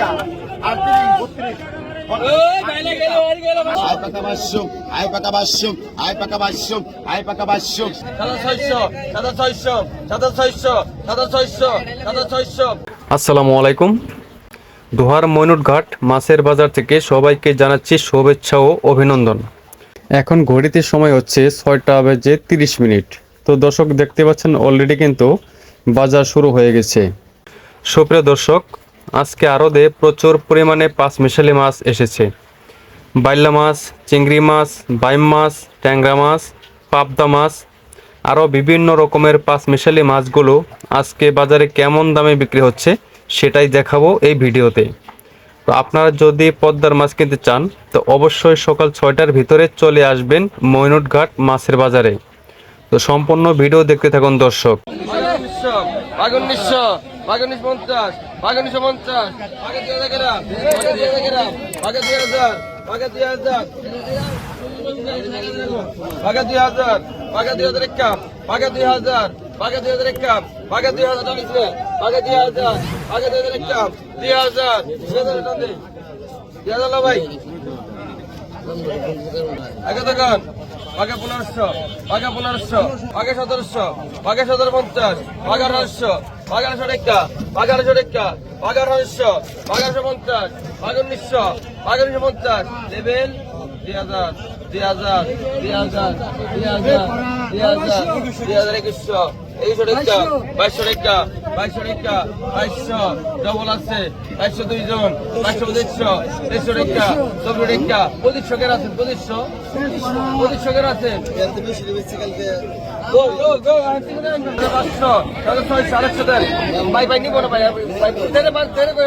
টাকা আটত্রিশ বত্রিশ। আয় পাকা বাসম আয় পাকা বাসম আয় পাকা বাসম আয় পাকা বাসম সাদা ছয়শো সাদা ছয়শো সাদা ছয়শো সাদা ছয়শো সাদা ছয়শো আসসালামু আলাইকুম। দোহার ময়নুটঘাট মাছের বাজার থেকে সবাইকে জানাচ্ছি শুভেচ্ছা ও অভিনন্দন। এখন ঘড়িতে সময় হচ্ছে ছয়টা বেজে তিরিশ মিনিট। তো দর্শক দেখতে পাচ্ছেন অলরেডি কিন্তু বাজার শুরু হয়ে গেছে। সুপ্রিয় দর্শক আজকে আরদে প্রচুর পরিমাণে পাঁচ মিশালি মাছ এসেছে। বাইল্লা মাছ, চিংড়ি মাছ, বাইম মাছ, ট্যাংরা মাছ, পাবদা মাছ, আরও বিভিন্ন রকমের পাঁচ মিশালি মাছগুলো আজকে বাজারে কেমন দামে বিক্রি হচ্ছে সেটাই দেখাবো এই ভিডিওতে। তো আপনারা যদি পদ্মার মাছ কিনতে চান, তো অবশ্যই সকাল ছয়টার ভিতরে চলে আসবেন মৈনুটঘাট মাছের বাজারে। তো সম্পূর্ণ ভিডিও দেখতে থাকুন দর্শক। বাঘ উনিশশো বাঘ উনিশ পঞ্চাশ বাঘ উনিশশো পঞ্চাশ বাঘে দুই হাজার গ্রাম বাঘে দুই হাজার গ্রাম বাঘে দুই হাজার বাঘে দুই হাজার বাঘে দুই হাজার বাঘে দুই হাজার এক কাপ বাঘে দুই হাজার বাঘে দুই হাজার এক কাপ বাঘে দুই হাজার রে বাঘে দুই হাজার বাঘে দুই হাজার এক কাপ দুই হাজার দুই হাজার দে দুই হাজার ভাই আগে দোকান বাঘে পনেরোশো বাঘে পনেরোশো বাঘে সতেরোশো বাঘে সতেরো পঞ্চাশ বাঘে আঠারোশো বাঘে আঠারোশো টেক্কা বাঘে আঠারোশো টেক্কা বাঘে আঠারোশো বাঘে আঠারোশো পঞ্চাশ বাঘে উনিশশো বাঘে উনিশশো পঞ্চাশ। লেবেল দুই হাজার দুই হাজার দুই হাজার দুই হাজার দুই হাজার দুই হাজার একুশশো একুশশো টেক্কা বাইশশো টেক্কা বাইশশো টেক্কা বাইশশো ডবল আছে, বাইশশো দুইজন, বাইশশো পঁচিশশো তেইশশো টেক্কা চব্বিশ টেক্কা পঁচিশশো কেন আছেন পঁচিশশো পঁচিশশো কেন আছেন ছয়শো, আড়াইশো দেন। ভাই ভাই নিবো না ভাই ভাই তেরে তেরে কই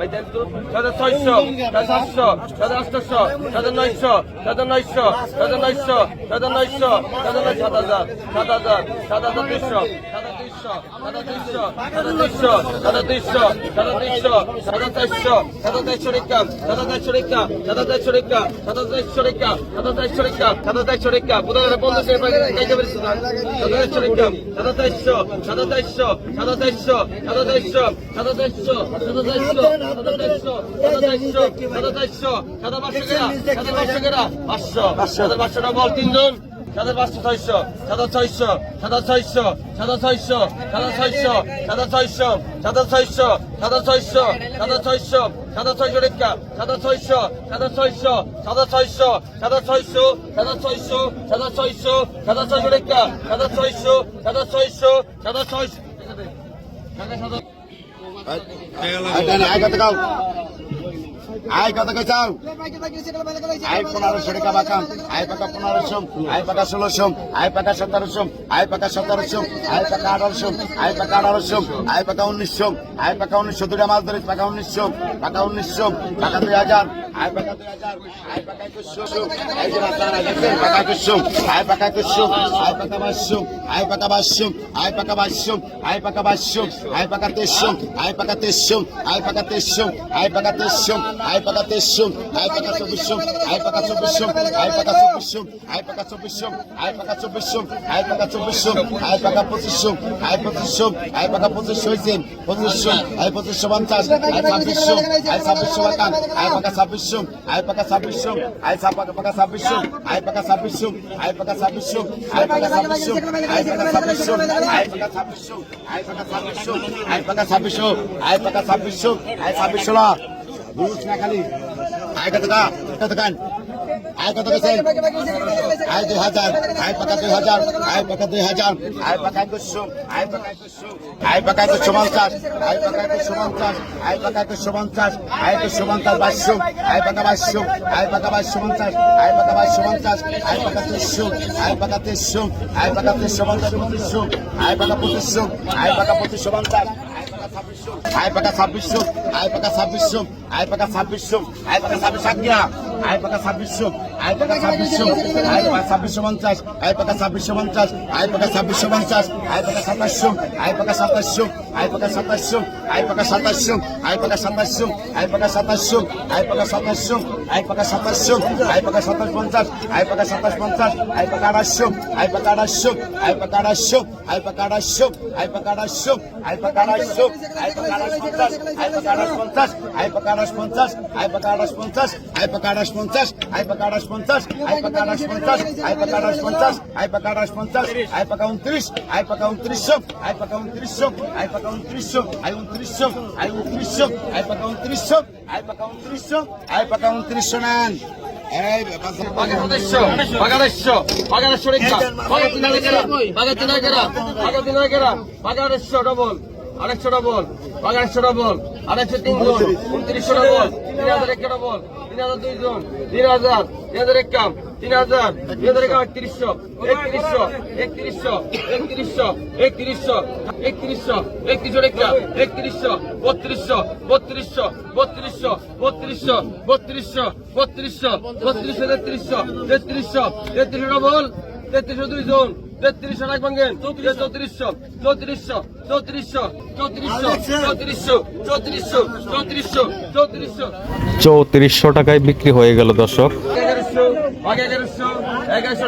ছয়শো সাতশো সাদা আটশো সাদা নয়শো সাদা নয়শো সাদা নয়শো সাদা নয়শো সাদা নয় সাত হাজার সাত হাজার সাত হাজার দুইশো সাদা দুইশো সাদা দুইশো সাদা দুইশো সাদা দুইশো সাদা চারশো সাদা চারশো রেখা সাদা চারশো রেখা সাদা চারশো রেখা সাদা চারশো রেখা সাদা চারশো রেখা সাদা চারশো রেখা বোধহয় পঞ্চাশ টাকা পেয়েছে সাদা চারশো রেখা সাদা চারশো সাদা চারশো সাদা চারশো সাদা চারশো সাদা চারশো সাদা চারশো বল তিনজন সাদা পাঁচশো ছয়শো সাদা ছয়শো সাদা ছয়শো সাদা ছয়শো সাদা ছয়শো সাদা ছয়শো সাদা ছয়শো সাদা ছয়শো সাদা ছয়শো সাদা ছয়শো রেখা সাদা ছয়শো সাদা ছয়শো সাদা ছয়শো সাদা ছয়শো সাদা ছয়শো সাদা ছয়শো সাদা ছয়শো রেখা সাদা ছয়শো সাদা ছয়শো সাদা ছয়শো সাদা সাদা 哎，来了！哎，来来，挨个的搞。আয় কত কে চাও আয় পনেরোশো টাকা বাকাম আয় পাকা পনেরোশো আয় পাকা ষোলোশো আয় পাকা সতেরোশো আয় পাকা সতেরোশো আয় পাকা আঠারোশো আয় পাকা আঠারোশো আয় পাকা উনিশশো আয় পাকা উনিশশো দুটা মাছ ধরে পাকা উনিশশো পাকা উনিশশো পাকা দুই হাজার আয় পাকা দুই হাজার আয় পাকা একুশশো আয় পাকা একুশশো আয় পাকা একুশশো আয় পাকা বাইশশো আয় পাকা বাইশশো আয় পাকা আয় পাকা বাইশশো আয় পাকা তেইশশো আয় পাকা তেইশশো আয় পাকা তেইশশো আয় পাকা আয় পাকা তেইশশো আয় পাকা চব্বিশশো আয় পাকা চব্বিশশো আয় পাকা চব্বিশশো আয় পাকা চব্বিশশো আয় পাকা চব্বিশশো আয় পাকা চব্বিশশো আয় পাকা পঁচিশশো আয় পঁচিশশো আয় পাকা পঁচিশশো হয়েছে পঁচিশশো আয় পঁচিশশো পঞ্চাশ আয় ছাব্বিশশো আয় ছাব্বিশশো বাকান আয় পাকা ছাব্বিশশো আয় পাকা ছাব্বিশশো আয় পাকা পাকা ছাব্বিশশো আয় পাকা ছাব্বিশশো আয় পাকা ছাব্বিশশো আয় পাকা ছাব্বিশশো আয় পাকা ছাব্বিশশো আয় পাকা ছাব্বিশশো আয় পাকা ছাব্বিশশো আয় পাকা ছাব্বিশশো আয় পাকা ছাব্বিশশো আয় ছাব্বিশশো আয় কত কা কত কান আয় কত গেছেন আয় দুই হাজার আয় পাকা দুই হাজার আয় পাকা দুই হাজার আয় পাকা একুশশো আয় পাকা একুশশো আয় পাকা একুশশো পঞ্চাশ আয় পাকা একুশশো পঞ্চাশ আয় পাকা একুশশো পঞ্চাশ আয় একুশশো পঞ্চাশ বাইশশো আয় পাকা বাইশশো আয় পাকা বাইশশো পঞ্চাশ আয় পাকা বাইশশো পঞ্চাশ আয় পাকা তেইশশো আয় পাকা তেইশশো আয় পাকা তেইশশো পঞ্চাশ পঁচিশশো আয় আয় পাকা ছাব্বিশশো আয় পাকা ছাব্বিশশো আয় পাকা ছাব্বিশশো আয় পাকা ছাব্বিশ আজ্ঞা আয় পাকা ছাব্বিশশো আয় পাকা ছাব্বিশশো আয় ছাব্বিশশো পঞ্চাশ আয় পাকা ছাব্বিশশো পঞ্চাশ আয় পাকা ছাব্বিশশো পঞ্চাশ আয় পাকা সাতাশশো আয় পাকা সাতাশশো আই পাকা সাতাশশো আই পাকা সাতাশশো আই পাকা সাতাশশো আই পাকা সাতাশশো আই পাকা সাতাশশো আই পাকা সাতাশশো আই পাকা সাতাশ পঞ্চাশ আই পাকা সাতাশ পঞ্চাশ আই পাকা আড়াইশো আই পাকা আড়াইশো আই পাকা আড়াইশো আই পাকা আড়াইশো আই পাকা আড়াইশো আই পাকা আড়াইশো আই পাকা আড়াইশ পঞ্চাশ আই পাকা আড়াইশ পঞ্চাশ আই পাকা আড়াইশ পঞ্চাশ আই পাকা আড়াইশ পঞ্চাশ আই পাকা আড়াইশ পঞ্চাশ আই পাকা আড়াইশ পঞ্চাশ আই পাকা আড়াইশ পঞ্চাশ আই পাকা আড়াইশ পঞ্চাশ আই পাকা আড়াইশ পঞ্চাশ আই পাকা উনত্রিশ আই পাকা উনত্রিশশো আই পাকা উনত্রিশশো আই পাকা উনত্রিশশো আই উনত্রিশশো আই উনত্রিশশো আই পাকা উনত্রিশশো আই পাকা উনত্রিশশো আই পাকা উনত্রিশশো নেন ডবল আড়াইশো ডবল আড়াইশো ডবল তিন জন উনত্রিশশো ডবল তিন হাজার একটা ডবল হাজার দুই জন তিন হাজার তিন হাজার একাম তিন হাজার তিন হাজার একাম একত্রিশশো একত্রিশশো একত্রিশশো একত্রিশশো একত্রিশশো একত্রিশশো একত্রিশশো রেখা, একত্রিশশো, বত্রিশশো বত্রিশশো বত্রিশশো বত্রিশশো বত্রিশশো বত্রিশশো বত্রিশশো তেত্রিশশো তেত্রিশশো তেত্রিশশো ডবল তেত্রিশশো দুই জন তেত্রিশশো রাখবেন ভাঙ্গেন চৌত্রিশশো। চৌত্রিশশো চৌত্রিশশো চৌত্রিশশো চৌত্রিশশো চৌত্রিশশো চৌত্রিশশো চৌত্রিশশো চৌত্রিশশো। টাকায় বিক্রি হয়ে গেল দর্শক। এগারোশো এগারোশো এগারোশো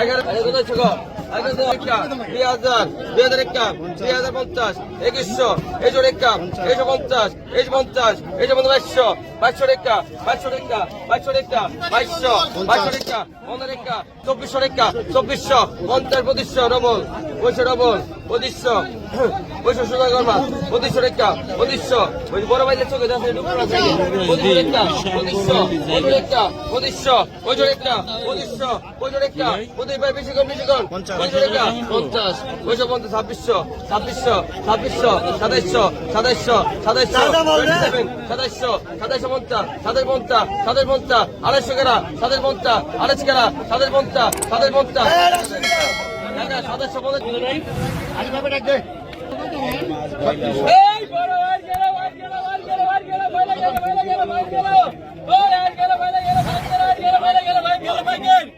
এগারো এগারোশো দুই হাজার দুই হাজার একাম দুই হাজার পঞ্চাশ একুশশো এজোর একাম এজো পঞ্চাশ এজো পঞ্চাশ এজো পঞ্চাশ বাইশশো বাইশশো রেখা বাইশশো রেখা বাইশশো রেখা বাইশশো বাইশশো চব্বিশশো রেখা চব্বিশশো পঞ্চাশ পঁচিশশো ডবল পঁচিশশো ডবল পঁচিশশো পঁচিশশো সোজা করবা পঁচিশশো রেখা পঁচিশশো ওই বড় বাইলে চোখে যাচ্ছে পঁচিশশো রেখা পঁচিশশো পঁচিশশো পঁচিশশো পঁচিশশো পঁচিশশো পঁচিশশো রেখা পঁচিশ ভাই বেশি কম পঞ্চাশ পঁচিশশো পঞ্চাশ ছাব্বিশশো ছাব্বিশশো ছাব্বিশশো সাতাইশশো সাতাইশশো সাতাইশশো সাতাইশশো সাতাইশশো পঞ্চাশ সাতাইশ পঞ্চাশ সাতাইশ পঞ্চাশ আড়াইশো কেরা সাতাইশ পঞ্চাশ আড়াইশ কেরা সাতাইশ পঞ্চাশ সাতাইশ পঞ্চাশ সাতাইশশো পঞ্চাশ এই বড় আর গেল আর গেল আর গেল আর গেল বাইরে গেল বাইরে গেল বাইরে গেল ওই আর গেল বাইরে গেল বাইরে গেল বাইরে গেল বাইরে গেল বাইরে গেল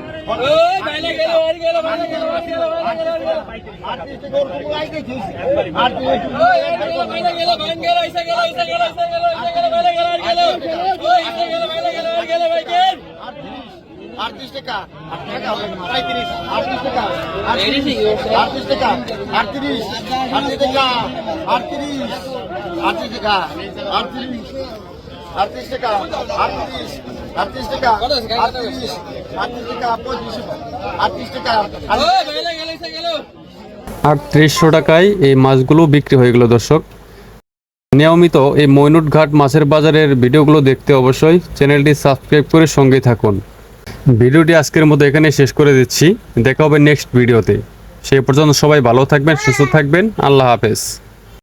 আটত্রিশ টাকা আটত্রিশ টাকা আটত্রিশ টাকা আটত্রিশ আটত্রিশ টাকা আটত্রিশ টাকা আটত্রিশ টাকা, আটত্রিশ আটত্রিশ টাকা, আটত্রিশ আটত্রিশ টাকা টাকা গেল আটত্রিশশো টাকায় এই মাছগুলো বিক্রি হয়ে গেল দর্শক। নিয়মিত এই মৈনুট ঘাট মাছের বাজারের ভিডিওগুলো দেখতে অবশ্যই চ্যানেলটি সাবস্ক্রাইব করে সঙ্গে থাকুন। ভিডিওটি আজকের মতো এখানে শেষ করে দিচ্ছি। দেখা হবে নেক্সট ভিডিওতে। সেই পর্যন্ত সবাই ভালো থাকবেন, সুস্থ থাকবেন। আল্লাহ হাফেজ।